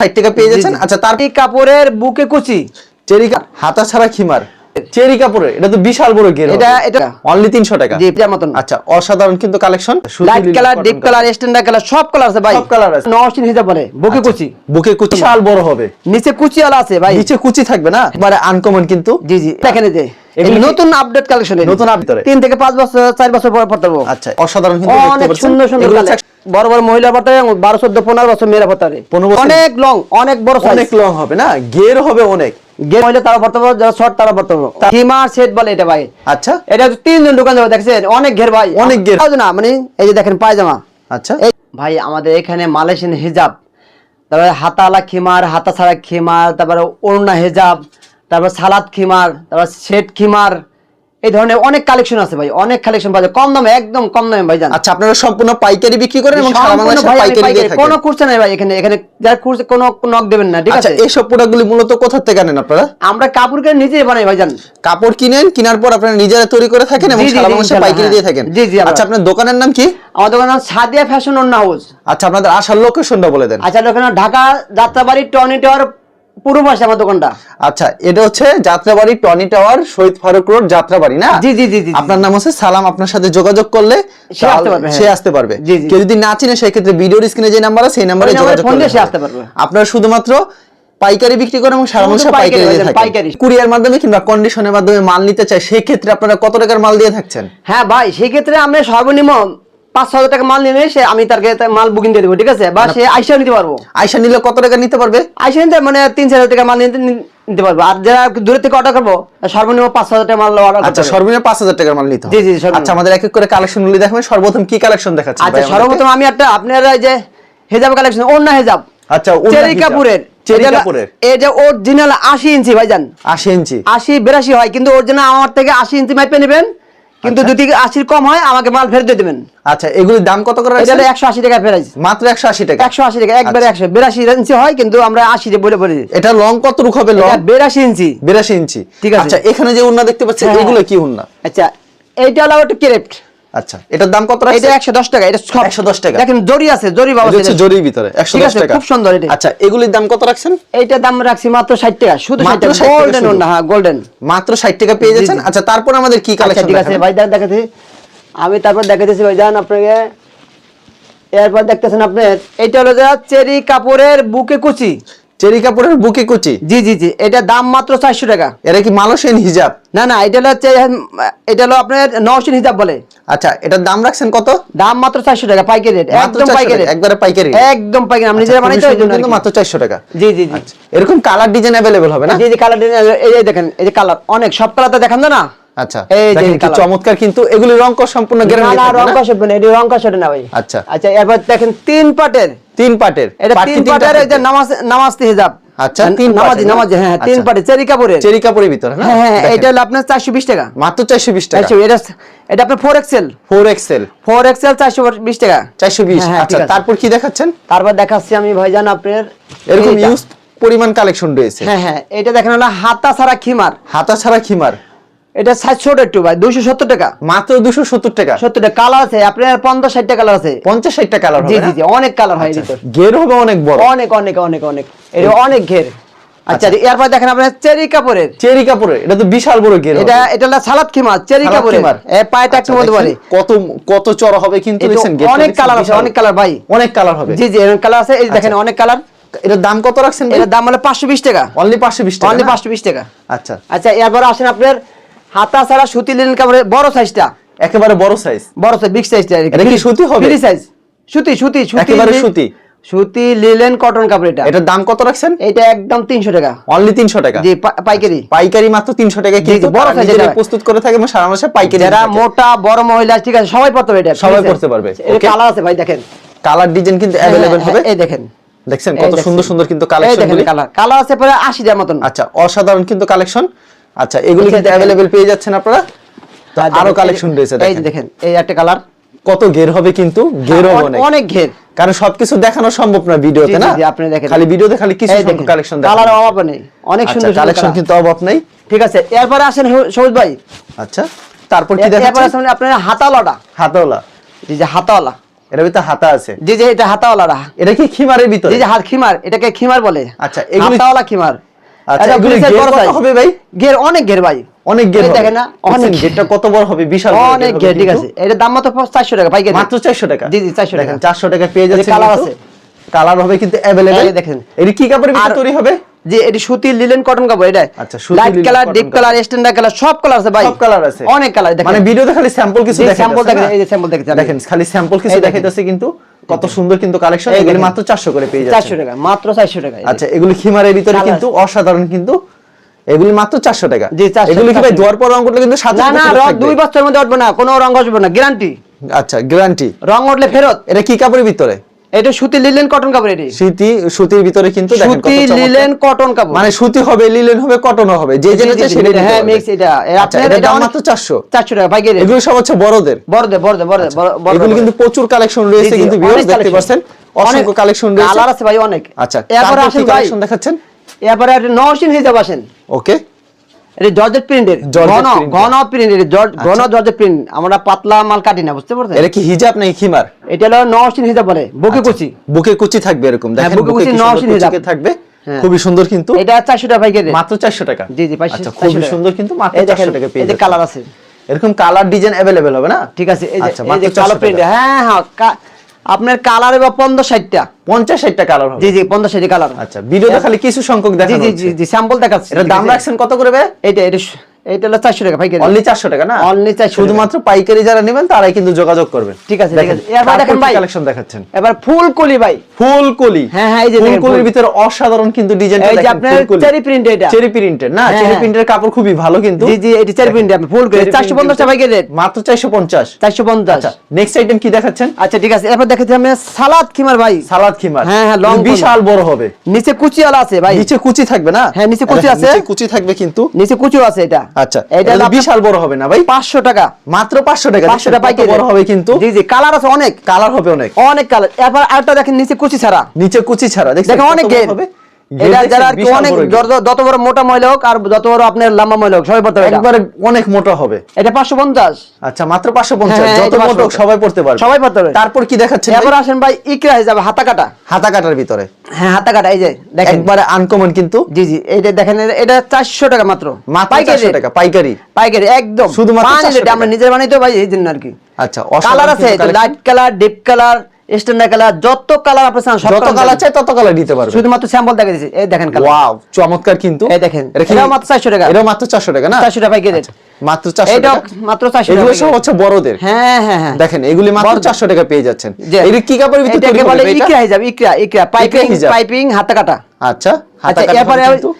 ষাট টাকা পেয়ে যাচ্ছেন। আচ্ছা তার কাপড়ের বুকে কুচি চেরিকা হাতা ছাড়া খিমার। চেরি কাপড়ের এটা তো বিশাল বড় গের এটা এটা অনলি তিনশো টাকা? জি এটার মতন। আচ্ছা অসাধারণ কিন্তু collection light colour deep colour standard colour সব কালার আছে ভাই। সব colour আছে। নওশিন হিসাব বলে বুকে কুচি। বুকে কুচি বিশাল বড় হবে। নিচে কুচিওয়ালা আছে ভাই। নিচে কুচি থাকবে না? আনকমন কিন্তু। জি জি দেখেন এই যে নতুন আপডেট কালেকশন নতুন update? তিন থেকে পাঁচ বছর চার বছর পর পড়তে পারব। আচ্ছা অসাধারণ কিন্তু অনেক সুন্দর সুন্দর বড় বড় মহিলা পাতারে বারো চোদ্দ পনেরো বছর মেয়েরা পাতারে অনেক লং অনেক বড় অনেক লং হবে না? গের হবে অনেক। মহিলা তারা পড়তে পারব যারা শর্ট তারা পড়তে পারব। হিমার সেট বলে এটা ভাই। আচ্ছা। এটা তিনজন দোকান যাবে দেখছেন? অনেক ঘের ভাই। অনেক ঘের। না মানে এই যে দেখেন পায়জামা। আচ্ছা। ভাই আমাদের এখানে মালয়েশিয়ান হিজাব তারপরে হাতালা খিমার হাতা ছাড়া খিমার তারপরে ওড়না হিজাব তারপর সালাদ খিমার তারপর সেট খিমার এই ধরনের অনেক কালেকশন আছে ভাই অনেক কালেকশন পাওয়া যায় কম দামে একদম কম দামে ভাই জান। আচ্ছা আপনারা সম্পূর্ণ পাইকারি বিক্রি করেন এবং সারা বাংলাদেশে পাইকারি দিয়ে পাইকারি, কোনো থাকেন কুরসা নাই ভাই এখানে এখানে যার কুরসে কোনো নক দেবেন না ঠিক আচ্ছা আছে? এইসব প্রোডাক্টগুলি মূলত কোথা থেকে আনেন আপনারা? আমরা কাপড় কিনে নিজেই বানাই ভাই জান। কাপড় কিনেন কেনার পর আপনারা নিজেরা তৈরি করে থাকেন এবং সারা বাংলাদেশে পাইকারি দিয়ে হ্যাঁ। থাকেন? জি, জি, আচ্ছা আপনার দোকানের নাম কি? আমাদের দোকান নাম সাদিয়া ফ্যাশন অন্য হাউস আচ্ছা আপনাদের আসার লোকেশনটা বলে দেন। আচ্ছা ওখানে ঢাকা যাত্রাবাড়ি টনি টাওয়ার পূর্ব পাশে আমার দোকানটা আচ্ছা এটা হচ্ছে Jatrabari Tony tower Shahid Faruk road Jatrabari না জি, জি, জি। আপনার নাম হচ্ছে সালাম আপনার সাথে যোগাযোগ করলে সে আসতে পারবে, হ্যাঁ। সে আসতে পারবে জি, জি। কেউ যদি না চিনে সেক্ষেত্রে ভিডিওর স্ক্রিনে যে নাম্বার আছে সেই নাম্বারে যোগাযোগ করলে সে আসতে পারবে। আপনারা শুধুমাত্র পাইকারি বিক্রি করেন এবং সারা বাংলাদেশে পাইকারি দিয়ে থাকেন কুরিয়ার মাধ্যমে কিংবা কন্ডিশনের মাধ্যমে মাল নিতে চাই সেই ক্ষেত্রে আপনারা কত টাকার মাল দিয়ে থাকছেন হ্যাঁ ভাই সেই ক্ষেত্রে আমি সর্বনিম্ন পাঁচ হাজার টাকা মাল নিয়ে এসে আমি তার কাছে মাল বুকিং দিয়ে দেবো ঠিক আছে? বা সে আইসা নিতে পারব। আয়সা নিলে কত টাকা নিতে পারবে? আইসা নিতে মানে তিন চার হাজার টাকা মাল নিতে নিতে পারব। আর যারা দূরে থেকে অর্ডার করব সর্বনিম্ন পাঁচ হাজার টাকা মাল অর্ডার আচ্ছা সর্বনিম্ন পাঁচ হাজার টাকার মাল নিতে জি, জি, আচ্ছা আমাদের এক এক করে কালেকশন গুলি দেখাবেন। সর্বপ্রথম কি কালেকশন দেখাচ্ছেন আচ্ছা সর্বপ্রথম আমি একটা আপনারা এই যে হেজাব কালেকশন অন্য হেজাব। আচ্ছা চেরি কাপুরের এটা অরিজিনাল আশি ইঞ্চি ভাইজান। আশি ইঞ্চি। আশি বিরাশি হয় কিন্তু অরিজিনাল আমার থেকে আশি ইঞ্চি মাইপে নেবেন। কিন্তু যদি আশির কম হয় আমাকে মাল ফেরত দিয়ে দেবেন। আচ্ছা এগুলির দাম কত করে এটা একশো আশি টাকা প্রাইস মাত্র একশো আশি টাকা। একশো আশি টাকা একবারে আচ্ছা। একশো। বিরাশি ইঞ্চি হয় কিন্তু আমরা আশি বলে বলে এটা লং কত রুখ হবে লং বিরাশি ইঞ্চি। বিরাশি ইঞ্চি। ঠিক আছে। আচ্ছা এখানে যে উন্না দেখতে পাচ্ছেন হ্যাঁ। এগুলো কি উন্না? আচ্ছা এইটা হলো একটা ক্রেপ্ট আচ্ছা এটার দাম কত এটা রাখছেন একশো দশ টাকা এটা সব 110 টাকা। দেখেন জরি আছে জরি বাবা এটা হচ্ছে জরির ভিতরে একশো ঠিক দশ আছে, টাকা। খুব সুন্দর এটা। আচ্ছা এগুলির দাম কত রাখছেন? এইটা দাম রাখছি মাত্র ষাট টাকা শুধু টাকা। 60 টাকা গোল্ডেন শুধু। না হ্যাঁ গোল্ডেন মাত্র ষাট টাকা পেয়ে যাচ্ছেন? আচ্ছা তারপর আমাদের কি আচ্ছা কালেকশন ঠিক আছে ভাই দেখ- দেখাচ্ছি। আমি তারপর দেখাতেছি ভাইজান আপনাকে। এরপর দেখতেছেন আপনি এইটা হলো যে চেরি কাপড়ের বুকে কুচি। চেরি কাপড়ের বুকে কুচি? জি জি জি এটা দাম মাত্র চারশো টাকা। এরা কি হিজাব? না না এটা হলো এটা হলো আপনার নওশিন হিসাব বলে। আচ্ছা এটার দাম রাখছেন কত? দাম মাত্র চারশো টাকা পাইকারি রেট একদম পাইকারি একবারে পাইকারি একদম পাইকারি আমি আচ্ছা, এই সুন্দর কিন্তু মাত্র চারশো টাকা। জি জি জি। আচ্ছা, এরকম কালার ডিজাইন অ্যাভেলেবেল হবে না? জি জি কালার এই যে দেখেন এই যে কালার অনেক সব কালার তো দেখান না? আচ্ছা এই। চমৎকার কিন্তু এগুলি রং সম্পূর্ণ না গ্যারান্টি না? রং? কষে এটা রং না ভাই। আচ্ছা। আচ্ছা এরপর দেখেন তিন পাটের তিন পাটের। এটা পাট কি তিন পাটের এই যে থাকে? নামাজ হিজাব। আচ্ছা, তিন নামাজি নামাজি হ্যাঁ হ্যাঁ, তিন। চেরি কাপড়ের চেরি কাপড়ের ভিতরে হ্যাঁ হ্যাঁ এটা হলো আপনার চারশো বিশ টাকা। মাত্র চারশো বিশ টাকা? আচ্ছা, এটা এটা আপনার ফোর এক্সেল ফোর এক্সেল টাকা। হ্যাঁ, হ্যাঁ, আচ্ছা তারপর কি দেখাচ্ছেন? তারপর দেখাচ্ছি আমি ভাইজান আপনার এরকম ইউজ পরিমাণ কালেকশন রয়েছে। হ্যাঁ হ্যাঁ এটা দেখেন হলো হাতা ছাড়া খিমার। হাতা ছাড়া খিমার। এটা একটু ভাই দুশো সত্তর টাকা। মাত্র দুশো সত্তর টাকা? সত্তর টাকা। কালার আছে আপনার পঞ্চাশ কালার আছে। পঞ্চাশ কালার জি জি অনেক কালার হয় আচ্ছা, ঘের হবে অনেক বড়। অনেক অনেক অনেক অনেক। এটা অনেক ঘের। আচ্ছা এরপর দেখেন আপনার চেরি কাপড়ের। চেরি কাপড়ের এটা তো বিশাল বড় ঘের এটা এটা হলো সালাদ খিমার চেরি কাপড়ের। পায়েটা একটু আচ্ছা, মধ্যে পারে। দেখছেন কত কত চড়া হবে কিন্তু অনেক কালার আছে অনেক কালার ভাই। অনেক কালার হবে। জি জি এরকম কালার আছে এই দেখেন অনেক কালার এটার দাম কত রাখছেন এটার দাম হলো পাঁচশো বিশ টাকা। অনলি পাঁচশো বিশ টাকা অনলি পাঁচশো বিশ টাকা। আচ্ছা। আচ্ছা এরপর আসেন আপনার হাতা ছাড়া সুতি লিনেন কাপড়ের বড় সাইজটা একেবারে বড় সাইজ বড় সাইজ বিগ সাইজটা এটা কি সুতি হবে? ফ্রি সাইজ সুতি সুতি সুতি একেবারে সুতি? সুতি লিলেন কটন কাপড় এটা। এটার দাম কত রাখছেন? এটা একদম তিনশো টাকা। অনলি তিনশো টাকা? জি পাইকারি। পাইকারি মাত্র তিনশো টাকা কিন্তু বড় নিজেরাই এটা। প্রস্তুত করে থাকে এবং সারা মাসে পাইকারি যারা মোটা বড় মহিলা ঠিক আছে সবাই পড়তে পারবে এটা সবাই পড়তে পারবে, okay? কালার আছে ভাই দেখেন। কালার ডিজাইন কিন্তু অ্যাভেলেবেল হ্যাঁ, হবে? এই দেখেন। দেখছেন কত সুন্দর সুন্দর কিন্তু কালেকশন দেখেন কালার কালার আছে প্রায় আশিটার মতন। আচ্ছা অসাধারণ কিন্তু কালেকশন আচ্ছা এগুলি কিন্তু দেখেন। অ্যাভেলেবেল পেয়ে যাচ্ছেন আপনারা? তো আরও কালেকশন রয়েছে এই দেখেন। দেখেন এই একটা কালার কত ঘের হবে কিন্তু ঘের হবে অনেক। অনেক ঘের। কারণ সবকিছু দেখানো সম্ভব না ভিডিওতে না? জি, আপনি দেখেন। খালি ভিডিওতে খালি কিছু দেখেন কালেকশন কালার অভাব নেই। অনেক সুন্দর সুন্দর কালেকশন কিন্তু অভাব নাই। ঠিক আছে এরপরে আসেন সবুজ ভাই। আচ্ছা তারপর কি এরপরে দেখাচ্ছেন আসেন আপনার হাতাওয়ালাটা হাতওয়ালা। এই যে হাতাওয়ালা। এর ভিতরে হাতা আছে। জি জি এটা হাতাওয়ালারা। এটা কি খিমারের ভিতরে? জি জি হাত খিমার এটাকে খিমার বলে। আচ্ছা, এগুলি- হাতাওয়ালা খিমার। আচ্ছা, এটা এগুলি ব্রিজের ঘের বড় কত size। হবে ভাই? ঘের অনেক ঘের ভাই অনেক গেট এই দেখেন না, অনেক গেটটা কত বড় হবে বিশাল বড় অনেক gate ঘের হবে ঠিক কিন্তু। আছে এটা দাম মাত্র চারশো টাকা পাইকারি মাত্র 400 টাকা জি, জি, 400 টাকা। দেখেন 400 টাকা পেয়ে এই যে যাচ্ছে colour কিন্তু। আছে। কালার হবে কিন্তু अवेलेबल এই দেখেন। এটি কি কাপড়ের ভিতরে আর- তৈরি হবে যে এটি সুতির লিলেন কটন কাপড় এটা আচ্ছা, সুতির light linen colour cotton deep colour standard colour সব কালার আছে ভাই সব কালার আছে অনেক কালার দেখেন মানে ভিডিওতে খালি স্যাম্পল কিছু জি, দেখাইতেছে sample দেখেন, না? এই যে sample দেখেছি আমি। দেখেন খালি স্যাম্পল কিছু এই দেখেন। দেখাইতেছে কিন্তু কত সুন্দর কিন্তু কালেকশন এগুলি। মাত্র 400 করে পেয়ে যাচ্ছে টাকা মাত্র চারশো টাকা আচ্ছা এগুলি খিমারের ভিতরে কিন্তু অসাধারণ কিন্তু এগুলি মাত্র 400 টাকা। জি, 400 এগুলি কি ভাই 400 দুয়ার পর রং করলে কিন্তু সাথে না না রং দুই বছরের মধ্যে উঠবে না কোনো রং আসবে না গ্যারান্টি আচ্ছা গ্যারান্টি রং উঠলে ফেরত। এটা কি কাপড়ের ভিতরে? এটা সুতি লিলেন কটন কাপড় এটি। সুতি সুতির ভিতরে কিন্তু দেখেন কত সুতি লিলেন কটন কাপড় মানে সুতি হবে লিলেন হবে কটনও হবে যে যেটা চাই সেটা হ্যাঁ মিক্স এটা। আচ্ছা আপনার এটা দাম মাত্র 400 চারশো টাকা পাইকারি এগুলো সব হচ্ছে বড়দের। বড়দে বড়দে বড়দে বড় এগুলো কিন্তু প্রচুর কালেকশন রয়েছে কিন্তু ভিউয়ার্স দেখতে পাচ্ছেন অসংখ্য কালেকশন রয়েছে। কালার আছে ভাই অনেক। আচ্ছা এরপর আসেন ভাই। দেখাচ্ছেন? এরপরে একটা নওশিন হিসাব আসেন। ওকে এটা জর্জেট প্রিন্টের জর্জেট ঘন print। ঘন প্রিন্টের ঘন জর্জেট প্রিন্ট আমরা পাতলা মাল কাটি না বুঝতে পারছেন এটা কি হিজাব নাকি খিমার এটা হলো নওশিন হিসাব বলে বকে কুচি বুকে কুচি থাকবে এরকম দেখেন হ্যাঁ, বুকে বুকে কুচি কি সুন্দর নওশিন হিজাব। কুচিকে থাকবে হ্যাঁ। খুবই সুন্দর কিন্তু এটা চারশো টাকা পাইকারি মাত্র 400 টাকা জি জি পাইছি আচ্ছা খুবই সুন্দর কিন্তু মাত্র 400 টাকা পেয়ে এই যে যাচ্ছেন। কালার আছে এরকম কালার ডিজাইন अवेलेबल হবে না ঠিক আছে এই যে আচ্ছা এই মাত্র যে 400 কালো টাকা। প্রিন্ট হ্যাঁ হ্যাঁ কা- আপনার কালার বা পনেরো ষাটটা। 50 60টা কালার জি জি পঞ্চাশ ষাটটা কালার আচ্ছা ভিডিওতে খালি কিছু সংখ্যক জি জি জি জি স্যাম্পল দেখাচ্ছি। এটা দাম রাখছেন কত করে এটা এইটা এটা হলো চারশো টাকা পাইকারি। অনলি 400 টাকা না? 400 টাকা। শুধুমাত্র পাইকারি যারা নেবেন তারাই কিন্তু যোগাযোগ করবেন। ঠিক আছে, আছে। এরপর দেখেন ভাই। কালেকশন দেখাচ্ছেন? এবার ফুল কলি ভাই। ফুলকলি। হ্যাঁ, হ্যাঁ, এই যে ফুল। ভিতরে অসাধারণ কিন্তু ডিজাইনটা এই যে আপনার চেরি প্রিন্ট এটা। চেরি না হ্যাঁ, চেরি হ্যাঁ। প্রিন্টের কাপড় খুবই ভালো কিন্তু। জি জি এটি চেরি প্রিন্ট ফুল Cherry চারশো print পঞ্চাশ টাকা পাইকারি রেট মাত্র 450 চারশো পঞ্চাশ। আচ্ছা নেক্সট আইটেম কি দেখাচ্ছেন? আচ্ছা ঠিক আছে এরপর দেখেছি আমি সালাদ খিমার ভাই। সালাদ খিমার। হ্যাঁ, হ্যাঁ, long বিশাল বড় হবে। নিচে কুচিওয়ালা আছে ভাই। নিচে কুচি থাকবে না? হ্যাঁ, নিচে কুচি আছে। নিচে কুচি থাকবে কিন্তু। নিচে কুচিও আছে এটা। আচ্ছা এটা বিশাল বড় হবে না ভাই? পাঁচশো টাকা। মাত্র 500 টাকা পাইকারি। বড় হবে কিন্তু। জি জি কালার আছে অনেক। কালার হবে অনেক। অনেক কালার। এরপর আরেকটা দেখেন নিচে কুচি ছাড়া। নিচে কুচি ছাড়া দেখেন অনেক হবে? এটা যারা আর অনেক যত- যত বড় মোটা মহিলা হোক আর যত বড় আপনার লম্বা মহিলা হোক সবাই পড়তে পারে একবারে অনেক মোটা হবে। এটা পাঁচশো পঞ্চাশ। আচ্ছা মাত্র 550 হ্যাঁ, যত মোটা হোক সবাই পড়তে পারবে। সবাই পড়তে পারবে। তারপর কি দেখাচ্ছেন আসেন ভাই ইকরা হয়ে যাবে হাতা কাটা। হাতা কাটার ভিতরে। হ্যাঁ হাতা কাটা এই যে দেখেন। একবারে আনকমন কিন্তু। জি জি এইটা দেখেন এটা চারশো টাকা মাত্র। পাইকারি টাকা পাইকারি। পাইকারি একদম। শুধুমাত্র 400 আমরা নিজের বানাই তো ভাই এই জন্য আর কি। আচ্ছা কালার আছে light colour deep colour standard colour যত কালার আপনি চান যত কালার চাই তত কালার দিতে পারবে। শুধুমাত্র স্যাম্পল দেখে দিয়েছি এই দেখেন কালার ওয়াও চমৎকার কিন্তু। এই দেখেন, এটা মাত্র 400 টাকা। এটাও মাত্র 400 টাকা না? চারশো টাকা পাইকারি rate। মাত্র 400 এইটাও টাকা। মাত্র চারশো এগুলো সব হচ্ছে বড়দের। হ্যাঁ হ্যাঁ হ্যাঁ। দেখেন এগুলি মাত্র 400 টাকা পেয়ে যাচ্ছেন। কি কাপড়ের ভিতরে এটাকে তৈরি বলে? এটা? ইকরা হিজাব ইকরা ইকরা। পাইপিং। পাইপিং হাতা কাটা। আচ্ছা হাতা আচ্ছা কাটা এরপরে কিন্তু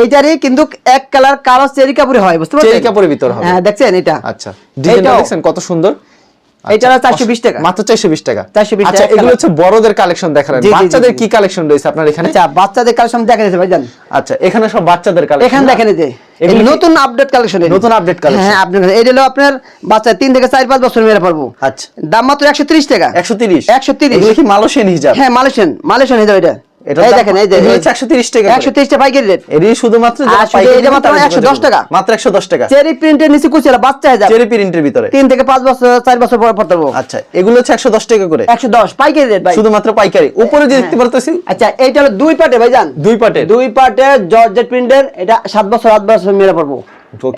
এইটারই কিন্তু এক কালার কালো চেরি কাপড়ে হয় বুঝতে পারছেন? চেরি কাপড়ের ভিতর। হ্যাঁ দেখছেন এটা? আচ্ছা ডিজাইনটা দেখছেন কত সুন্দর? আচ্ছা, 420 টাকা। মাত্র 420 টাকা। 420 আচ্ছা এগুলো হচ্ছে বড়দের কালেকশন দেখালেন। জি, জি, জি, বাচ্চাদের কি কালেকশন রয়েছে আপনার এখানে? আচ্ছা বাচ্চাদের কালেকশন দেখা যাচ্ছে ভাইজান। আচ্ছা এখানে সব বাচ্চাদের কালেকশন এখানে দেখেন এই যে নতুন আপডেট কালেকশন নতুন collection। হ্যাঁ আপনি এটা হলো আপনার বাচ্চা তিন থেকে চার পাঁচ বছর মেরে পারব আচ্ছা। দাম মাত্র একশো তিরিশ টাকা। 130 130 এগুলো কি মালয়েশিয়ান হিজাব? হ্যাঁ মালয়েশিয়ান। মালয়েশিয়ান এটা। এটা দেখেন এই যে 130 টাকা করে। একশো তিরিশ টাকা পাইকারি রেট। এরই শুধুমাত্র শুধু এটা মাত্র 110 টাকা। মাত্র 110 টাকা। চেরি প্রিন্টের নিচে কুচিলা বাচ্চা চেরি প্রিন্টের ভিতরে। তিন থেকে পাঁচ বছর চার বছর পর পড়তে আচ্ছা এগুলো হচ্ছে 110 টাকা করে। একশো দশ পাইকারি রেট ভাই। শুধুমাত্র পাইকারি। উপরে যে দেখতে পারতেছি আচ্ছা এইটা হলো দুই ভাইজান। দুই দুই পার্টে জর্জেট প্রিন্টের এটা সাত বছর আট বছর মেরে পড়ব।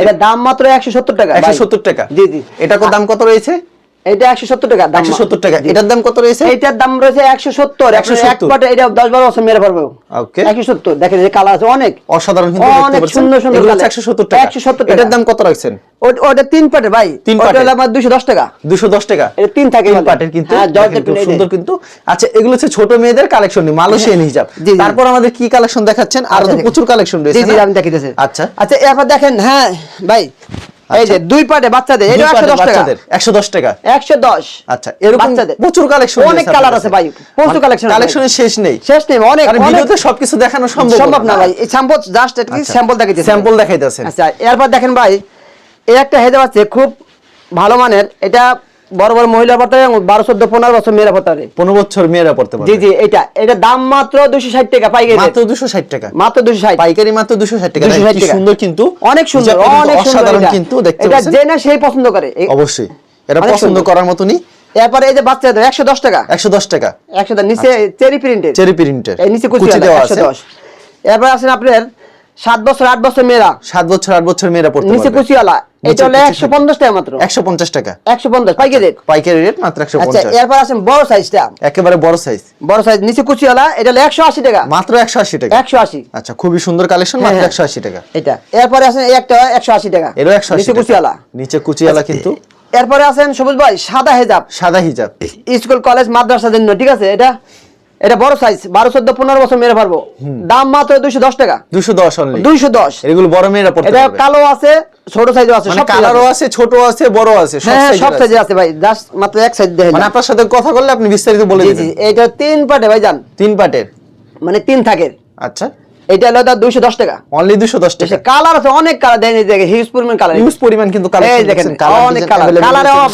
এটা দাম মাত্র একশো সত্তর টাকা ভাই। 170 টাকা। জি জি। এটা কত দাম কত রয়েছে? এটা একশো সত্তর টাকা দাম। 170 টাকা। এটার দাম কত রয়েছে? এইটার দাম রয়েছে একশো সত্তর। একশো 170 এটা দশ বারো বছর মেরে পারব. একশো সত্তর। দেখেন এই কালার আছে অনেক। অসাধারণ কিন্তু অনেক সুন্দর সুন্দর। হচ্ছে 170 টাকা। 170 টাকা। এটার দাম কত রাখছেন? ওটা তিন পাটে ভাই। তিন পাটে? আমার দুশো দশ টাকা। 210 টাকা। এটা তিন থাকে তিন পাটের কিন্তু। হ্যাঁ, খুব সুন্দর কিন্তু। আচ্ছা এগুলো হচ্ছে ছোট মেয়েদের কালেকশন মালয়েশিয়ান হিজাব। জি, জি। তারপর আমাদের কি কালেকশন দেখাচ্ছেন? আর আচ্ছা, তো প্রচুর কালেকশন রয়েছে জি? আমি আচ্ছা। আচ্ছা এরপর দেখেন হ্যাঁ ভাই। এই যে দুই পাটে বাচ্চাদের এটা দুই একশো পাটের দশ টাকা। 110 টাকা। একশো দশ। আচ্ছা এরকম। প্রচুর কালেকশন অনেক কালার আছে ভাই প্রচুর কালেকশন কালেকশনের শেষ নেই। শেষ নেই অনেক কারণ ভিডিওতে সবকিছু দেখানো সম্ভব সম্ভব না। ভাই এই স্যাম্পল জাস্ট একটি স্যাম্পল দেখাইতেছি স্যাম্পল দেখাইতেছেন? আচ্ছা এরপর দেখেন ভাই এই একটা হেজাব আছে খুব ভালো মানের এটা বড় বড় মহিলা পড়তে পারে এবং বারো চোদ্দ পনেরো বছর মেয়েরা পড়তে পারে। 15 বছর মেয়েরা পড়তে পারবে। জি জি এটা এটা দাম মাত্র দুশো ষাট টাকা পাইকারি মাত্র rate। 260 টাকা। মাত্র দুশো ষাট পাইকারি মাত্র 260 টাকা। 260 দেখেন কি টাকা। সুন্দর কিন্তু। অনেক সুন্দর অনেক অসাধারণ কিন্তু দেখতে এটা যে না সেই পছন্দ করে। অবশ্যই। এটা পছন্দ। করার মতনই। এরপরে এই যে বাচ্চাদের একশো দশ টাকা। একশো দশ টাকা। একশো দশ নিচে চেরি প্রিন্টের চেরি প্রিন্টের এই নিচে কুচি দেওয়া আছে দশ। এরপর আছেন আপনার সাত বছর আট বছর মেয়েরা। সাত বছর আট বছর মেয়েরা পড়তে নিচে কুচিওয়ালা। এটা হলো একশো পঞ্চাশ টাকা মাত্র। একশো পঞ্চাশ টাকা। একশো পঞ্চাশ পাইকারি রেট পাইকারি রেট মাত্র একশো আচ্ছা পঞ্চাশ। এরপর বড় সাইজটা একেবারে বড় সাইজ বড় সাইজ নিচে কুচিওয়ালা এটা হলো একশো আশি টাকা। মাত্র একশো আশি টাকা। একশো আশি। আচ্ছা খুবই সুন্দর কালেকশন হ্যাঁ, মাত্র হ্যাঁ। একশো আশি টাকা। এটা। এরপরে আছেন একটা একশো আশি টাকা। একশো নিচে কুচিওয়ালা। নিচে কুচিওয়ালা কিন্তু। এরপরে আছেন সবুজ ভাই সাদা হেজাব। সাদা হিজাব। স্কুল কলেজ মাদ্রাসার জন্য ঠিক আছে? এটা এটা বড় সাইজ বারো চোদ্দ পনেরো বছর মেরে পারব দাম মাত্র দুইশো দশ টাকা। দুশো দশ দুইশো দশ। এগুলো বড় মেয়েরা এটা কালো আছে ছোট সাইজও আছে মানে সব কালারও আছে। ছোট আছে বড় আছে সব হ্যাঁ সব আছে। সাইজে আছে ভাই জাস্ট মাত্র এক সাইজ মানে আপনার সাথে কথা বললে আপনি বিস্তারিত বলে দিবেন। এটা তিন পাটে ভাই তিন পাটের? মানে তিন থাকে। আচ্ছা। এটা হলো তার দুইশো দশ টাকা। অনলি দুশো দশ টাকা। কালার আছে অনেক কালার দেয় দেখে হিউজ পরিমাণ কালার। ইউজ পরিমাণ কিন্তু দেখেন, দেখেন কালার অনেক colour এর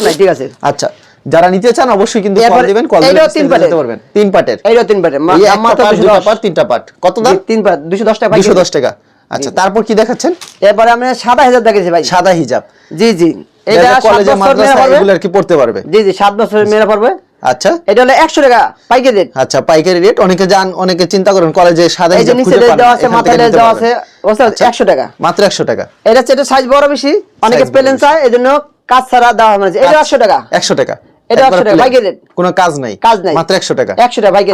নাই, ঠিক আছে। আচ্ছা। যারা নিতে চান অবশ্যই কিন্তু কল দিবেন কল বিস্তারিত পারবেন। তিন পাটের। এইটা তিন পাটে মা- এই দাম একটা মাত্র পাট, দুশো দুটা পাট তিনটা পাট। কত দাম? তিন পাট দুশো দশ টাকা দুশো পাইকারি। দশ টাকা। আচ্ছা তারপর কি দেখাচ্ছেন? এরপরে আমরা সাদা হেজাব দেখেছি ভাই। সাদা হিজাব। জি জি। এটা কলেজে মাদ্রাসা। এগুলো আর কি পড়তে পারবে? জি জি সাত বছর মেয়েরা পারবে আচ্ছা। এটা হলো একশো টাকা পাইকারি রেট আচ্ছা পাইকারি রেট অনেকে যান অনেকে চিন্তা করেন কলেজে সাদা হিজাব খুঁজে পান আছে মাথায় দেওয়া আছে বুঝতে আচ্ছা। একশো টাকা। মাত্র একশো টাকা। এটা হচ্ছে সাইজ বড় বেশি অনেকে প্লেন চায় এই জন্য কাজ ছাড়া দেওয়া হয় এটা একশো টাকা। একশো টাকা। এটা 100 টাকা, plain। পাইকারি কোনো কাজ নাই কাজ নাই। মাত্র একশো টাকা।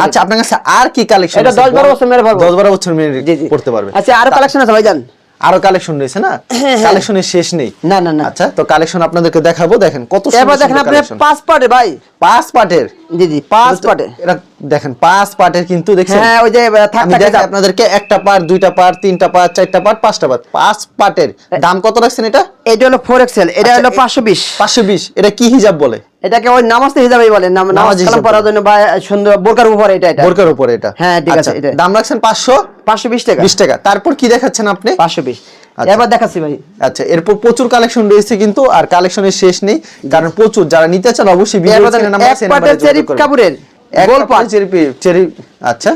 আচ্ছা আপনার কাছে আর কি কালেকশন এটা 10-12 বছর মেরে পারব। বছর মেরে জি জি। পড়তে পারবে। আচ্ছা আরও কালেকশন আছে ভাইজান আরও কালেকশন রয়েছে না? কালেকশনের শেষ নেই। না না না। আচ্ছা তো কালেকশন আপনাদেরকে দেখাবো দেখেন কত এবার দেখেন আপনি পাঁচ পাটে ভাই। পাঁচ পাটের? জি জি পাঁচ পাটে এটা দেখেন পাঁচ পাটের কিন্তু দেখছেন? হ্যাঁ ওই যে আহ, থাক থাক আপনাদেরকে একটা পাট দুইটা পাট তিনটা পাট চারটা পাট পাঁচটা পাট। পাঁচ পাটের। দাম কত রাখছেন এটা? এটা হলো ফোর এক্সেল এটা আচ্ছা, হলো এ- পাঁচশো বিশ। পাঁচশো বিশ এটা কি হিজাব বলে? এটাকে ওই নামাজতে হিসাবেই বলে নামাজ কালাম পড়ার। জন্য বা সুন্দর বোরকার উপরে এটা এটা। বোরকার উপরে এটা। হ্যাঁ, ঠিক আছে, আচ্ছা, এটা। দাম রাখছেন পাঁচশো? পাঁচশো বিশ টাকা। বিশ টাকা। তারপর কি দেখাচ্ছেন আপনি? পাঁচশো বিশ। আচ্ছা। এবার দেখাচ্ছি ভাই। আচ্ছা এরপর প্রচুর কালেকশন রয়েছে কিন্তু আর কালেকশনের শেষ নেই কারণ প্রচুর। যারা নিতে চান অবশ্যই ভিডিও নাম্বার আছে, এই চেরি গোল পাট চেরি চেরি আচ্ছা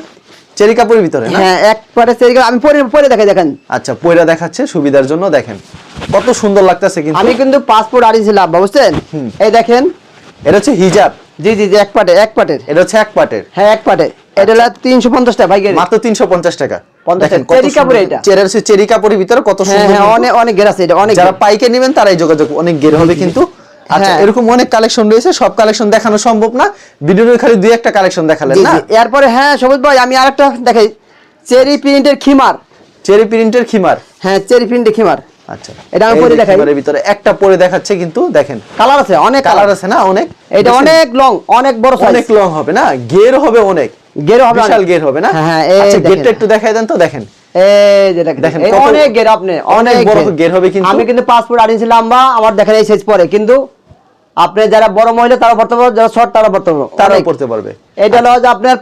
চেরি কাপড়ের ভিতরে না? হ্যাঁ এক চেরি আমি পরে পরে দেখাই দেখেন। আচ্ছা পয়রা দেখাচ্ছে সুবিধার জন্য দেখেন। কত সুন্দর লাগতেছে কিন্তু। আমি কিন্তু পাসপোর্ট আনিয়েছিলাম বুঝছেন? এই দেখেন এটা হচ্ছে হিজাব। জি জি জি এক পাটে এক পাটের এটা হচ্ছে এক পাটের। হ্যাঁ এক পাটে। এটা হলো তিনশো পঞ্চাশ টাকা ভাই মাত্র তিনশো পঞ্চাশ টাকা। 50 দেখেন কত চেরি কাপড় সুন্দর- এটা। চেরি হচ্ছে চেরি কাপড়ের ভিতরে কত হ্যাঁ সুন্দর হ্যাঁ অনেক অনেক গের আছে এটা অনেক যারা পাইকে নেবেন তারাই যোগাযোগ অনেক গের হবে কিন্তু। আচ্ছা হ্যাঁ। এরকম অনেক কালেকশন রয়েছে সব কালেকশন দেখানো সম্ভব না। ভিডিওর খালি দুই একটা কালেকশন দেখালেন না? এরপরে হ্যাঁ সবুজ ভাই আমি আরেকটা দেখাই। চেরি প্রিন্টের খিমার। চেরি প্রিন্টের খিমার। হ্যাঁ চেরি প্রিন্টের খিমার। আচ্ছা। এটা আমি পরে দেখাই। খিমারের ভিতরে একটা পরে দেখাচ্ছে কিন্তু দেখেন। কালার আছে অনেক কালার কালার আছে না অনেক? এটা অনেক লং অনেক বড় সাইজ অনেক লং হবে না? গের হবে অনেক। গেরও হবে বিশাল গের হবে না? হ্যাঁ, হ্যাঁ, আচ্ছা দেখেন। একটু দেখাই দেন তো দেখেন। এই যে দেখেন দেখেন এই কত- অনেক গের আপনি অনেক অনেক বড় ঘের। ঘের হবে কিন্তু। আমি কিন্তু পাসপোর্ট আনিয়েছিলাম বা আমার দেখেন এই সাইজ পরে। কিন্তু আপনি যারা বড় মহিলা তারা পড়তে পারব যারা শর্ট তারা পড়তে পারব। তারাও। পড়তে পারবে। এটা হলো যে আপনার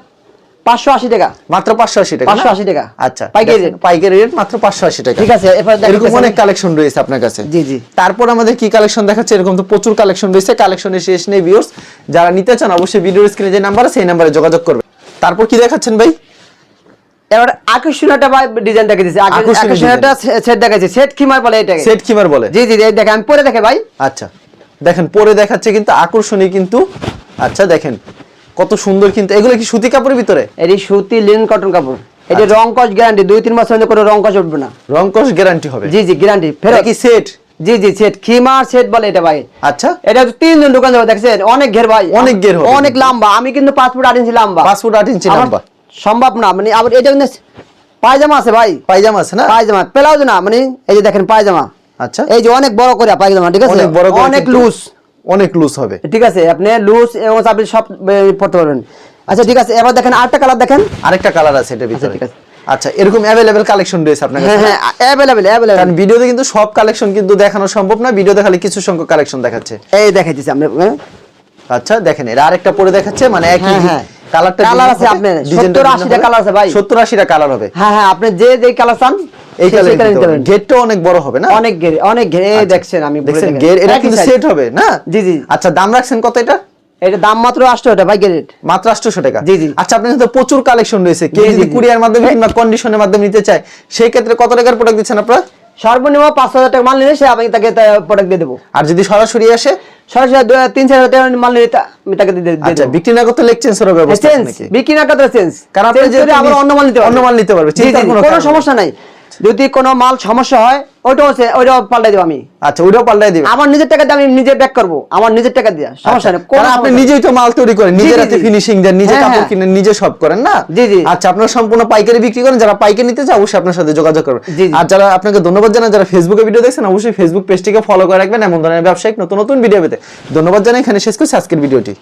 পাঁচশো আশি টাকা। মাত্র পাঁচশো আশি টাকা না? 580 টাকা। আচ্ছা পাইকারি রেট। পাইকারি রেট মাত্র পাঁচশো আশি টাকা। ঠিক আছে, এরপর এরকম অনেক কালেকশন রয়েছে আপনার কাছে। জি, জি। তারপর আমাদের কি কালেকশন দেখাচ্ছে? এরকম তো প্রচুর কালেকশন রয়েছে কালেকশনের শেষ নেই ভিউয়ার্স যারা নিতে চান অবশ্যই ভিডিওর স্ক্রিনে যে নাম্বার সেই নাম্বারে যোগাযোগ করবে তারপর কি দেখাচ্ছেন ভাই? এবার ডিজাইন দেখে সেট দেখাচ্ছি সেট খিমার বলে এটাকে? সেট কিমার বলে? জি জি দেখেন আমি পরে দেখে ভাই। আচ্ছা দেখেন পরে দেখাচ্ছে কিন্তু আকর্ষণীয় কিন্তু আচ্ছা দেখেন কত সুন্দর কিন্তু। এগুলো কি সুতি কাপড়ের ভিতরে? এটি সুতি লিন কটন কাপড়। এটি আচ্ছা। রং কস গ্যারান্টি দুই তিন মাসের মধ্যে কোনো রং কস উঠবে না। রং কস গ্যারান্টি হবে। জি জি গ্যারান্টি ফেরত। কি সেট জি জি সেট খিমার সেট বলে এটা ভাই। আচ্ছা। এটা তো তিনজন দোকান যাবে দেখছেন? অনেক ঘের ভাই। অনেক ঘের অনেক লম্বা। আমি কিন্তু পাসপোর্ট আট ইঞ্চি লম্বা। পাঁচ ফুট আট ইঞ্চি লম্বা। সম্ভব না। মানে আবার এটা কিন্তু পায়জামা আছে ভাই। পায়জামা আছে না? পায়জামা। প্লাউজ না মানে এই যে দেখেন পায়জামা। আচ্ছা। এই যে অনেক বড় করে পায়জামা ঠিক আছে? অনেক বড় অনেক কিন্তু। লুজ অনেক লুজ হবে। ঠিক আছে আপনি লুজ এবং আপনি সব পড়তে পারবেন। আচ্ছা ঠিক আছে এবার দেখেন আরেকটা কালার দেখেন। আরেকটা কালার আছে এটা ভিতরে। ঠিক আছে। আচ্ছা এরকম অ্যাভেলেবেল কালেকশন রয়েছে আপনার কাছে হ্যাঁ অ্যাভেলেবেল অ্যাভেলেবেল কারণ ভিডিওতে কিন্তু সব কালেকশন কিন্তু দেখানো সম্ভব না ভিডিও দেখালে কিছু সংখ্যক কালেকশন দেখাচ্ছে। এই দেখাইতেছি আমরা হ্যাঁ? আচ্ছা দেখেন এর আরেকটা পরে দেখাচ্ছে মানে একই হ্যাঁ। কালারটা Colour আছে আপনার, 70 80 টা আছে ভাই। 70 80 কালার হবে হ্যাঁ হ্যাঁ আপনি যে যে কালার চান এই সেই কালার colour নিতে পারেন। গেটটা অনেক বড় হবে না অনেক ঘের অনেক ঘের আচ্ছা। দেখছেন আমি দেখছেন দেখেন। এটা কিন্তু সেট হবে না জি, জি। আচ্ছা দাম রাখছেন কত এটা এটা দাম মাত্র ভাই মাত্র 800 টাকা জি, জি। আচ্ছা আপনার কাছে তো প্রচুর কালেকশন রয়েছে কেউ যদি। কুরিয়ার মাধ্যমে কিংবা কন্ডিশনের মাধ্যমে নিতে চায় সেই ক্ষেত্রে কত টাকার প্রোডাক্ট দিচ্ছেন আপনারা সর্বনিম্ন পাঁচ হাজার টাকা মাল নিলে সে আমি তাকে প্রোডাক্ট দিয়ে দেবো আর যদি সরাসরি আসে তিন চার হাজার টাকা মাল বিক্রি লেগ ব্যবস্থা চেঞ্জ বিক্রি চেঞ্জ চেঞ্জ করে আবার অন্য মাল নিতে অন্য মাল নিতে পারবে, কোনো কোনো। সমস্যা নাই যদি কোনো মাল সমস্যা হয় ওইটাও পাল্টাই দেবো আমি। আচ্ছা পাল্টাই দিবেন আমার নিজের টাকা দিয়ে আমি নিজে ব্যাক করব। আমার নিজের টাকা দিয়ে সমস্যা নেই কারণ আপনি নিজেই তো মাল তৈরি করেন নিজের হাতে ফিনিশিং দেন নিজে হ্যাঁ, কাপড় হ্যাঁ। কিনেন নিজে সব করেন না? জি, জি। আচ্ছা আপনারা সম্পূর্ণ পাইকারি বিক্রি করেন যারা পাইকারি নিতে চায় অবশ্যই আপনার সাথে যোগাযোগ করবেন। আর যারা আপনাকে ধন্যবাদ জানান যারা ফেসবুকে ভিডিও দেখছেন অবশ্যই ফেসবুক পেজটিকে ফলো করে রাখবেন এমন ধরনের ব্যবসায়িক নতুন নতুন ভিডিও পেতে। ধন্যবাদ জানাই এখানে শেষ করছি আজকের ভিডিওটি